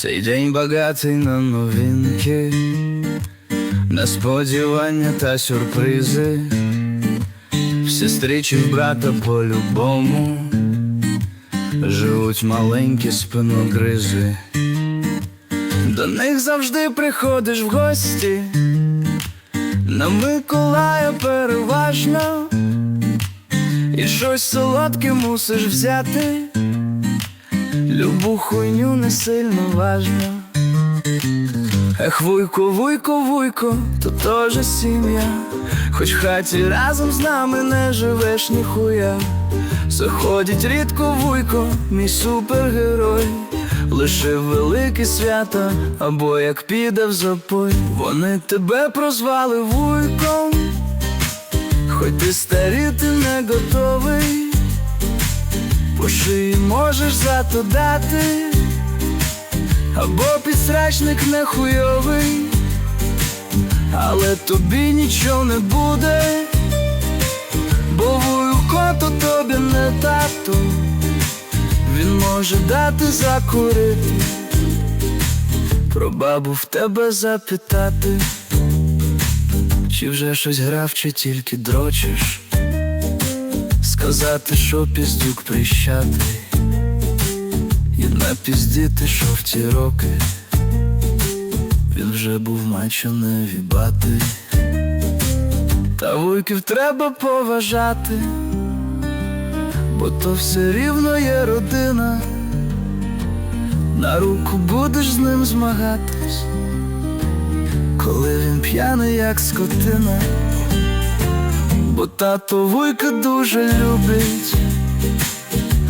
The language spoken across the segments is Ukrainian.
Цей день багатий на новинки, на сподівання та сюрпризи. В сестри чи в брата по-любому живуть маленькі спиногризи. До них завжди приходиш в гості, на Миколая переважно, і щось солодке мусиш взяти. Любу хуйню не сильно важно. Ех, вуйко, вуйко, вуйко, то теж сім'я. Хоч в хаті разом з нами не живеш ніхуя. Заходить рідко вуйко, мій супергерой. Лише велике свято, або як піде в запой. Вони тебе прозвали вуйком, хоч ти старіти не готовий. Шиї можеш зато дати, або підсрачник не хуйовий, але тобі нічого не буде, бо вуйко то тобі не тато, він може дати закурити, про бабу в тебе запитати, чи вже щось грав, чи тільки дрочиш. Сказати, що піздюк прищатий. І напіздіти, що в ті роки. Він вже був мачо не вібати Та вуйків треба поважати, бо то все рівно є родина. На руку будеш з ним змагатись Коли він п'яний, як скотина Бо тато вуйка дуже любить,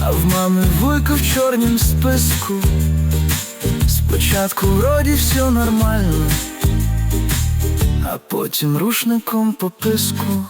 а в мами вуйка в чорнім списку. Спочатку вроді все нормально, а потім рушником по писку.